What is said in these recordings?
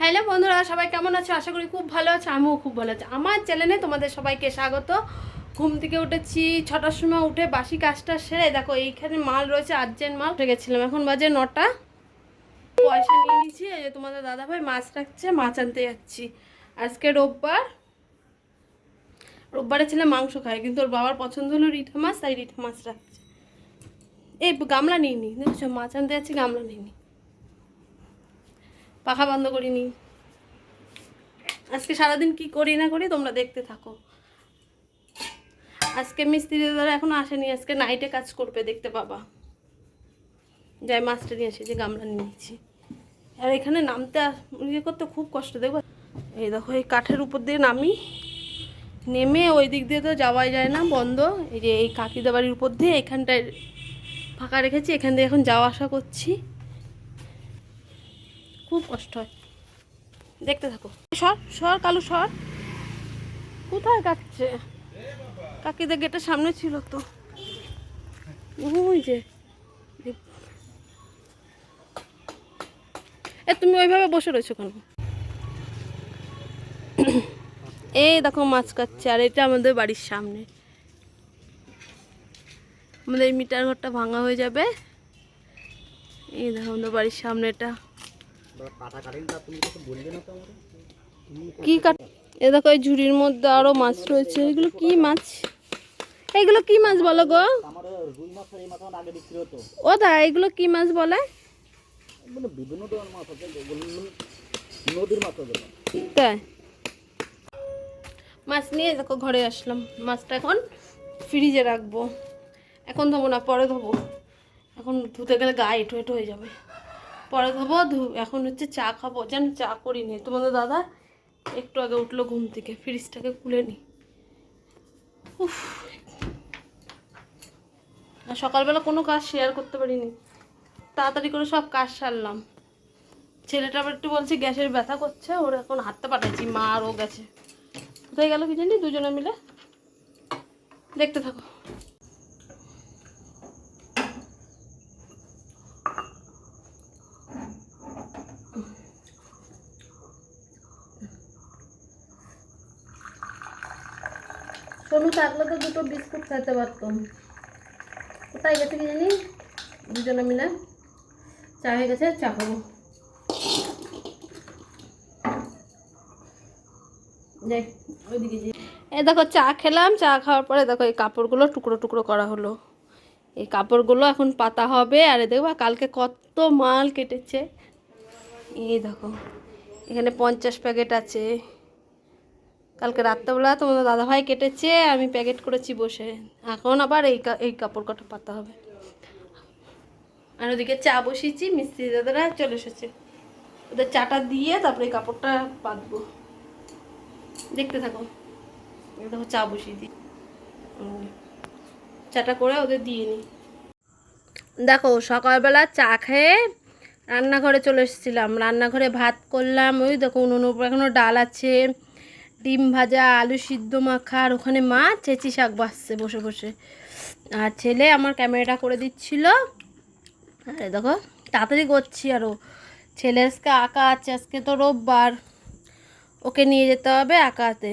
Hello বন্ধুরা, সবাই কেমন আছো? আশা করি খুব ভালো আছো, আমিও খুব ভালো আছি। আমার চ্যানেলে তোমাদের সবাইকে স্বাগত। ঘুম থেকে উঠেছি, ছটার সময় উঠে বাসি কাজটা সেরে দেখো এইখানে মাল রয়েছে, আর্জেন্ট মাল। উঠে গেছিলাম, এখন বাজে নটা। পয়সা নিয়ে নিয়েছি, এই যে তোমাদের দাদাভাই মাছ রাখছে, মাছ আনতে যাচ্ছি। আজকে রোববার। রোববারে ছেলে মাংস খায়, কিন্তু ওর বাবার পছন্দ হলো রিঠা মাছ, তাই রিঠা মাছ রাখছে। এই গামলা নিয়ে নি, দেখছ? মাছ আনতে যাচ্ছি, গামলা নিয়ে নি। পাখা বন্ধ করিনি। আজকে সারাদিন কি করি না করি তোমরা দেখতে থাকো। আজকে মিস্ত্রি দাদা এখনও আসেনি, আজকে নাইটে কাজ করবে, দেখতে পাবা। যাই মাছটা নিয়ে আসি, যে গামলা নিয়েছি। আর এখানে নামতে ইয়ে করতে খুব কষ্ট, দেখব? এই দেখো, এই কাঠের উপর দিয়ে নামি। নেমে ওই দিক দিয়ে তো যাওয়াই যায় না, বন্ধ। এই যে এই কাকিদা বাড়ির উপর দিয়ে এখানটায় ফাঁকা রেখেছি, এখান দিয়ে এখন যাওয়া আসা করছি। খুব কষ্ট হয়। দেখতে থাকো। সর সর, কালু, সর। কোথায় কাটছে কাকিদের গেটের সামনে ছিল তো। ওই যে। এ, তুমি ওইভাবে বসে রয়েছো কেন? এই দেখো মাছ কাটছে, আর এটা আমাদের বাড়ির সামনে। আমাদের এই মিটার ঘরটা ভাঙা হয়ে যাবে। এই দেখো আমাদের বাড়ির সামনে কি কাট এ দেখো এই ঝুড়ির মধ্যে আরও মাছ রয়েছে। এগুলো কি মাছ? এগুলো কি মাছ বলো গো? ও দা এগুলো কি মাছ বলে? বিভিন্ন ধরনের মাছ আছে নদীর মাছ তাই? মাছ নিয়ে দেখো ঘরে আসলাম। মাছটা এখন ফ্রিজে রাখব। এখন ধোবো না পরে ধোবো। এখন ধুতে গেলে গায়ে এঁটো এঁটো হয়ে যাবে। পরে ধু, এখন হচ্ছে চা খাব। যেন চা করিনি তোমাদের দাদা, একটু আগে উঠল ঘুম থেকে, ফ্রিজটাকে খুলে নি। উফ। সকালবেলা কোনো কাজ শেয়ার করতে পারিনি। তাড়াতাড়ি করে সব কাজ সারলাম। ছেলেটা আবার একটু বলছে, গ্যাসের ব্যথা করছে, ওর এখন হাঁটতে পাঠাচ্ছি, মা আরও গেছে। কোথায় গেল কি জানি, দুজনে মিলে। দেখতে থাকো। সোনু থাকলে তো দুটো বিস্কুট খাইতে পারতাম। কোথায় গেছে কি জানি? দুজনে মিলে। চা হয়ে গেছে, চা খাব। এই দেখো, চা খেলাম, চা খাওয়ার পরে দেখো এই কাপড়গুলো টুকরো টুকরো করা হলো। এই কাপড়গুলো এখন পাতা হবে, আর এই দেখো কালকে কত মাল কেটেছে। এই দেখো, এখানে পঞ্চাশ প্যাকেট আছে। কালকে রাত্রেবেলা তোমাদের দাদাভাই কেটেছে, আমি প্যাকেট করেছি বসে। এখন আবার এই এই কাপড় কটা পাতা হবে। আর ওদিকে চা বসিয়েছি, মিস্ত্রি দাদারা চলে এসেছে। ওদের চাটা দিয়ে তারপরে এই কাপড়টা পাতবো দেখতে থাকো। দেখো চা বসিয়ে দিই। চাটা করে ওদের দিয়ে নিই। দেখো, সকালবেলা চা খেয়ে রান্নাঘরে চলে এসেছিলাম। রান্নাঘরে ভাত করলাম, ওই দেখো উনুন উপর এখনও ডাল আছে। ডিম ভাজা আলু সিদ্ধ মাখা আর ওখানে মা চেঁচি শাক বাসছে বসে বসে। আর ছেলে আমার ক্যামেরাটা করে দিচ্ছিল। আরে দেখো তাড়াতাড়ি করছি আরও ছেলে আজকে আঁকা আছে আজকে তো রোববার। ওকে নিয়ে যেতে হবে আঁকাতে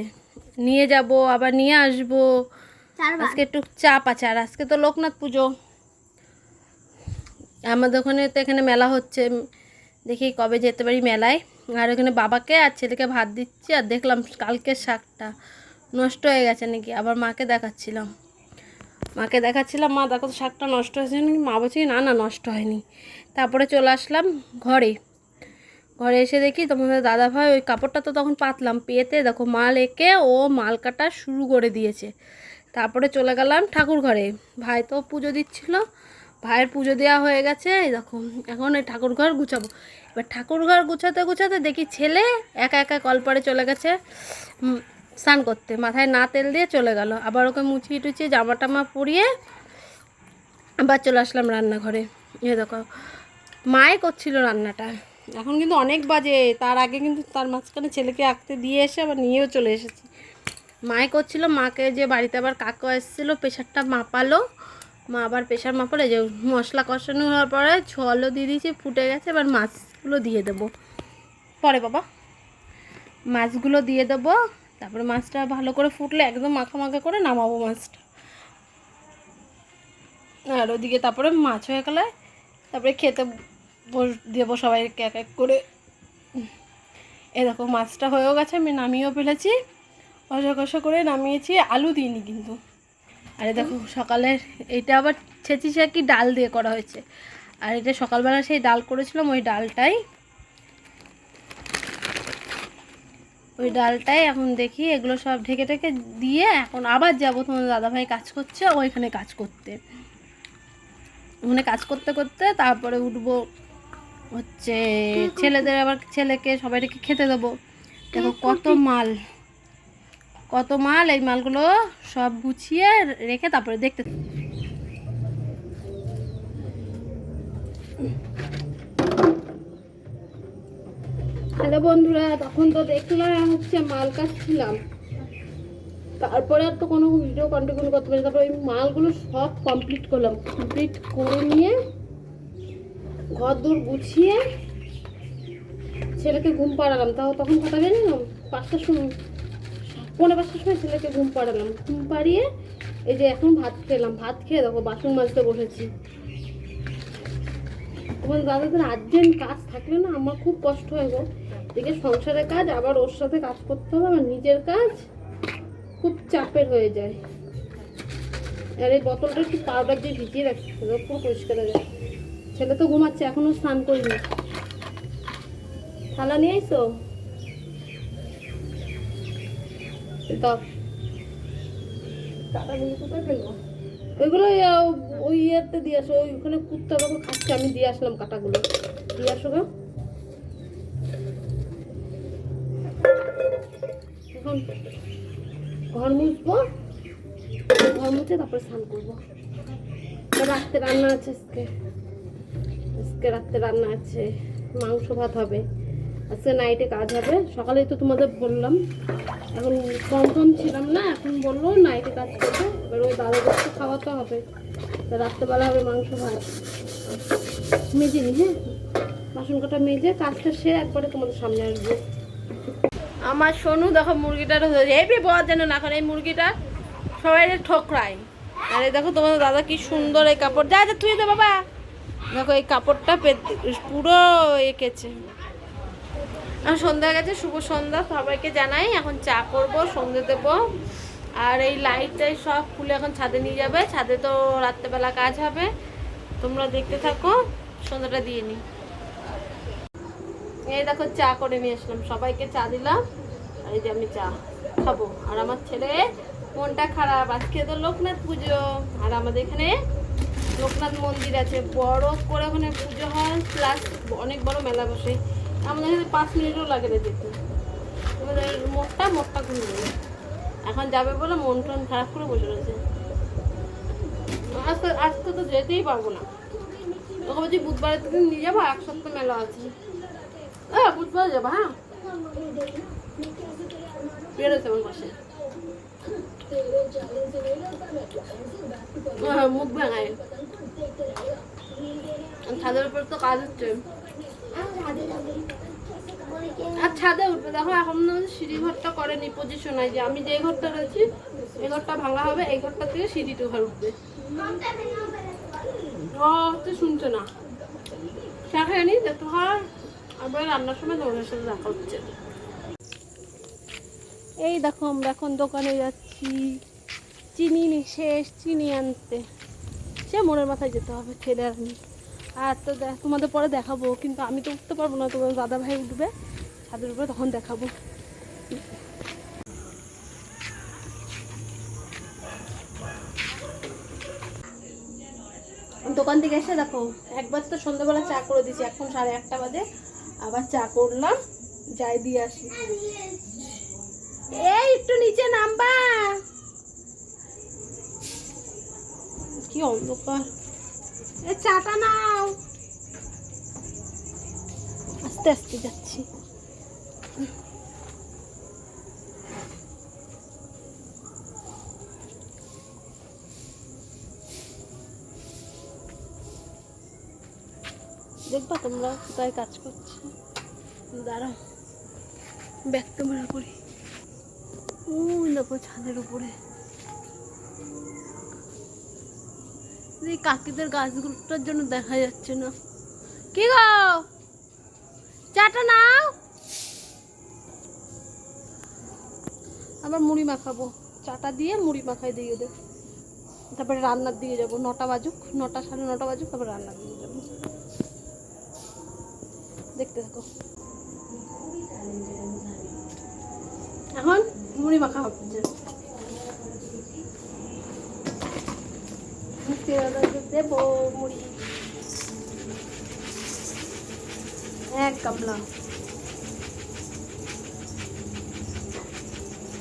নিয়ে যাব আবার নিয়ে আসব। আজকে একটু চাপ আছে আর আজকে তো লোকনাথ পুজো। আমাদের ওখানে তো এখানে মেলা হচ্ছে। দেখি কবে যেতে পারি মেলায়। আর ওখানে বাবাকে আর ছেলেকে ভাত দিচ্ছি আর দেখলাম কালকের শাকটা। নষ্ট হয়ে গেছে নাকি? আবার মাকে দেখাচ্ছিলাম। মাকে দেখাচ্ছিলাম, মা, দেখো তো শাকটা নষ্ট হয়েছে নাকি? মা বলছে, না না, নষ্ট হয়নি। তারপরে চলে আসলাম ঘরে। ঘরে এসে দেখি তোমাদের দাদা ভাই ওই কাপড়টা তো তখন পাতলাম পেতে। দেখো, মাল এঁকে ও মাল কাটা শুরু করে দিয়েছে। তারপরে চলে গেলাম ঠাকুর ঘরে ভাই তো পুজো দিচ্ছিল ভাইয়ের পুজো দেওয়া হয়ে গেছে দেখো, এখন এই ঠাকুর ঘর গুছাবো। এবার ঠাকুর ঘর গুছাতে গুছাতে দেখি ছেলে একা একা কলপারে চলে গেছে স্নান করতে। মাথায় না তেল দিয়ে চলে গেল। আবার ওকে মুছিয়ে টুচিয়ে জামা টামা পরিয়ে আবার চলে আসলাম রান্নাঘরে। এ দেখো মায়ে করছিল রান্নাটা। এখন কিন্তু অনেক বাজে, তার আগে কিন্তু তার মাঝখানে ছেলেকে আঁকতে দিয়ে এসে আবার নিয়েও চলে এসেছি। মায়ে করছিল, মাকে যে বাড়িতে আবার কাকা এসেছিল, প্রেশারটা মাপালো। মা আবার প্রেশার মাপালো যে মশলা কষানো হওয়ার পরে ঝলও দিয়ে দিয়েছি, ফুটে গেছে, এবার মাছগুলো দিয়ে দেবো। পরে বাবা, মাছগুলো দিয়ে দেবো, তারপরে মাছটা ভালো করে ফুটলে একদম মাখা মাখা করে নামাবো মাছটা। আর ওদিকে তারপরে মাছ হয়ে গেলে তারপরে খেতে দেবো সবাইকে এক এক করে। এরকম মাছটা হয়েও গেছে, আমি নামিয়েও ফেলেছি। কষা কষা করে নামিয়েছি, আলু দিইনি কিন্তু। আর দেখো, সকালের এটা আবার ছেঁচি ছাকি ডাল দিয়ে করা হয়েছে। আর এটা সকালবেলা সেই ডাল করেছিলাম, ওই ডালটাই ওই ডালটাই এখন দেখি, এগুলো সব ঢেকে ঢেকে দিয়ে এখন আবার যাব। তোমার দাদাভাই কাজ করছে ওইখানে কাজ করতে। ওখানে কাজ করতে করতে তারপরে উঠবো হচ্ছে ছেলেদের আবার ছেলেকে সবাইকে খেতে দেবো। দেখো কত মাল। কত মাল, এই মালগুলো সব গুছিয়ে রেখে তারপরে দেখতে হ্যালো বন্ধুরা, তখন তো দেখলাম হচ্ছে মাল কাটছিলাম। তারপরে আর তো কোনো ভিডিও কন্টিনিউ করতে পারি তারপরে ওই মালগুলো সব কমপ্লিট করলাম। কমপ্লিট করে নিয়ে ঘর দূর গুছিয়ে ছেলেকে ঘুম পাড়ালাম। তাও তখন কথা জানিলাম পাঁচটার সময়। পৌনে পাঁচটার সময় ছেলেকে ঘুম পাড়ালাম। ঘুম পাড়িয়ে এই যে এখন ভাত খেলাম। ভাত খেয়ে দেখো, বাসন মাজতে বসেছি। তোমার দাদাদের আর্জেন্ট কাজ থাকলে না আমার খুব কষ্ট হয় গো। এদিকে সংসারের কাজ, আবার ওর সাথে কাজ করতে হবে আমার নিজের কাজ খুব চাপের হয়ে যায়। আর এই বোতলটা একটু পাউডার দিয়ে ভিজিয়ে রাখি পুরো পরিষ্কার হয়ে যায় ছেলে তো ঘুমাচ্ছে, এখনও স্নান করিনি। থালা নিয়ে আইসো ওইগুলো ওই, ইয়েতে দিয়ে আসো ওই ওখানে কুত্তা বাবু খাচ্ছে আমি দিয়ে আসলাম কাটাগুলো। দিয়ে আসো গা। এখন ঘর মুছবো ঘর মুছে তারপরে স্নান করব। রাত্রে রান্না আছে আজকে। আজকে রাত্রে রান্না আছে মাংস ভাত হবে। আজকে নাইটে কাজ হবে। সকালেই তো তোমাদের বললাম এখন কম ছিলাম না, এখন বলল নাইটে কাজ করবে। এবার ওই তো খাওয়াতে হবে। রাত্রেবেলা হবে মাংস ভাত। মেজে নি হ্যাঁ? বাসন কটা মেজে কাজটা সেরে একবারে তোমাদের সামনে আসব। আমার সোনু দেখো মুরগিটা হেবি বড় যেন না এখন এই মুরগিটা সবাই ঠোকরায়। আরে দেখো তোমার দাদা কি সুন্দর এই কাপড়। যা যা, তুই দে বাবা। দেখো এই কাপড়টা পুরো এঁকেছে। সন্ধ্যা গেছে, শুভ সন্ধ্যা সবাইকে জানাই। এখন চা করব সন্ধে দেবো। আর এই লাইটটাই সব খুলে এখন ছাদে নিয়ে যাবে। ছাদে তো রাত্রেবেলা কাজ হবে। তোমরা দেখতে থাকো, সন্ধ্যাটা দিয়ে নি এই দেখো, চা করে নিয়ে আসলাম। সবাইকে চা দিলাম। আর এই যে আমি চা খাব। আর আমার ছেলে মনটা খারাপ। আজকে তো লোকনাথ পুজো। আর আমাদের এখানে লোকনাথ মন্দির আছে। বড় করে ওখানে পুজো হয় প্লাস অনেক বড় মেলা বসে। আমাদের এখানে পাঁচ মিনিটও লাগে না যেতে আমাদের মোটটা মোটটা ঘুরবে এখন যাবে বলে মন টন খারাপ করে বসে রয়েছে। আজকে আজকে তো যেতেই পারব না। তোকে বলছি বুধবারের দিন নিয়ে যাব এক সপ্তাহ মেলা আছে। হ্যাঁ বুধবার যাব হ্যাঁ? বেরোচ্ছে আমার পাশে মুখ ভাঙায় ছাদের উপর তো কাজ হচ্ছে। আর ছাদে উঠবে। দেখো, এখন সিঁড়ি ঘরটা করেনি পজিশনায় যে। আমি যে ঘরটা রয়েছি, এই ঘরটা ভাঙা হবে, এই ঘরটা থেকে সিঁড়িতে ঘর উঠবে। তো শুনছে না? চা খায়নি দেখতে হয় আবার রান্নার সময় তোমাদের সাথে দেখা হচ্ছে। এই দেখো, আমরা এখন দোকানে যাচ্ছি। চিনি শেষ চিনি আনতে। সে মনের মাথায় যেতে হবে ছেলে আর আর তো দেখ- তোমাদের পরে দেখাবো, কিন্তু আমি তো উঠতে পারব না, তোমার দাদা ভাই উঠবে ছাদের উপরে তখন দেখাবো। দোকান থেকে এসে দেখো, একবার তো সন্ধ্যাবেলা চা করে দিয়েছি, এখন সাড়ে আটটা বাজে, আবার চা করলাম, যাই দিয়ে আসি। এই, একটু নিচে নামবা। কি অন্ধকার। চাটা নাও। আস্তে আস্তে যাচ্ছি। দেখবা তোমরা কোথায় কাজ করছে। দাঁড়াও। ব্যাগ ক্যামেরা করি ওই দেখো ছাদের উপরে। এই কাকিদের গাছগুলোটার জন্য দেখা যাচ্ছে না। কি গো? চাটা নাও। আবার মুড়ি মাখাবো। চাটা দিয়ে মুড়ি মাখাই দিয়ে ওদের। তারপরে রান্নার দিকে যাব। নটা বাজুক, নটা সাড়ে নটা বাজুক, তারপরে রান্নার দিকে যাব। দেখতে থাকো। এখন মুড়ি মাখা হচ্ছে। মুড়ি এক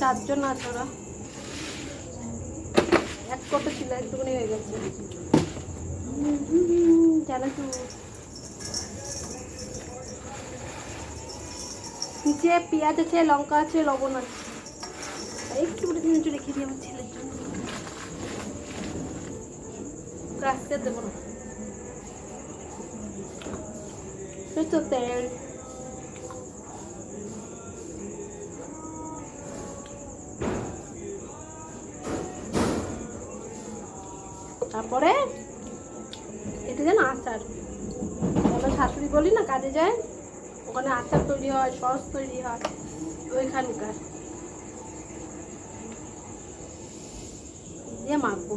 চারজন আছে ওরা। এক কত ছিল, একটুখানি হয়ে গেছে। তো? নিচে পেঁয়াজ আছে, লঙ্কা আছে, লবণ আছে। একটু করে রেখে আমার দেবো না তো তেল তারপরে এটা যেন আচার আমরা শাশুড়ি বলি না কাজে যায় ওখানে আচার তৈরি হয় সস তৈরি হয় ওইখানকার দিয়ে মাখবো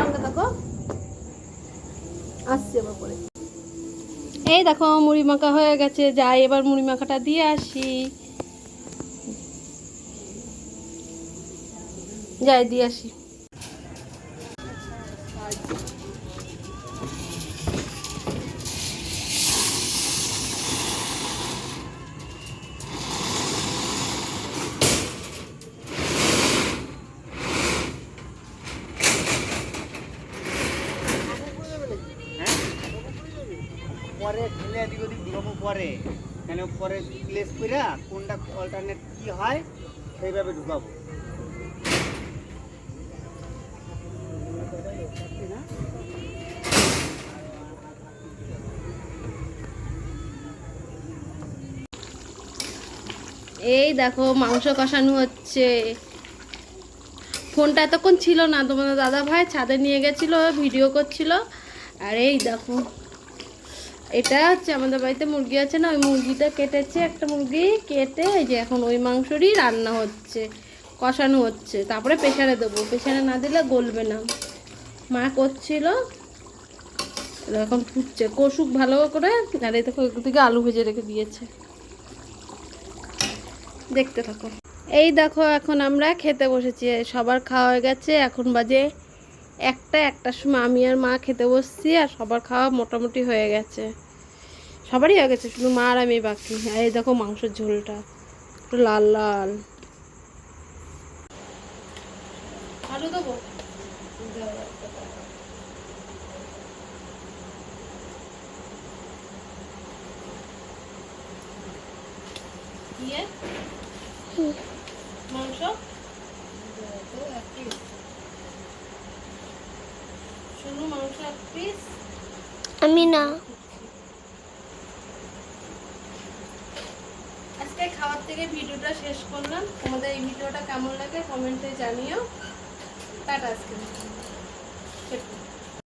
সঙ্গে দেখো আসছি আবার পরে এই দেখো, মুড়ি মাখা হয়ে গেছে। যাই, এবার মুড়ি মাখাটা দিয়ে আসি। যাই, দিয়ে আসি। পরে ঠেলে এদিক ওদিক ঘুরাবো পরে। কেন পরে প্লেস কইরা কোনটা অল্টারনেট কি হয়, সেইভাবে ঢুকাবো। এই দেখো, মাংস কষানো হচ্ছে। ফোনটা এতক্ষণ ছিল না, তোমাদের দাদা ভাই ছাদে নিয়ে গেছিল, ভিডিও করছিল। আর এই দেখো। এটা হচ্ছে, আমাদের বাড়িতে মুরগি আছে না, ওই মুরগিটা কেটেছে একটা মুরগি, কেটে এই যে এখন ওই মাংসরই রান্না হচ্ছে, কষানো হচ্ছে। তারপরে প্রেশারে দেবো প্রেশারে না দিলে গলবে না। মা করছিল এখন ফুটছে কষুক ভালো করে, আর এই দেখো দিকে আলু ভেজে রেখে দিয়েছে। দেখতে থাকো। এই দেখো, এখন আমরা খেতে বসেছি, সবার খাওয়া হয়ে গেছে, এখন বাজে একটা, একটার সময় আমি আর মা খেতে বসছি আর সবার খাওয়া মোটামুটি হয়ে গেছে। সবারই হয়ে গেছে, শুধু মা আর আমি বাকি। এই দেখো মাংসের ঝোলটা একটু লাল লাল। মাংস শুধু মাংস এক আমি না। আজকে খাওয়ার থেকে ভিডিওটা শেষ করলাম। তোমাদের এই ভিডিওটা কেমন লাগে কমেন্টে জানিও। টাটা আজকে।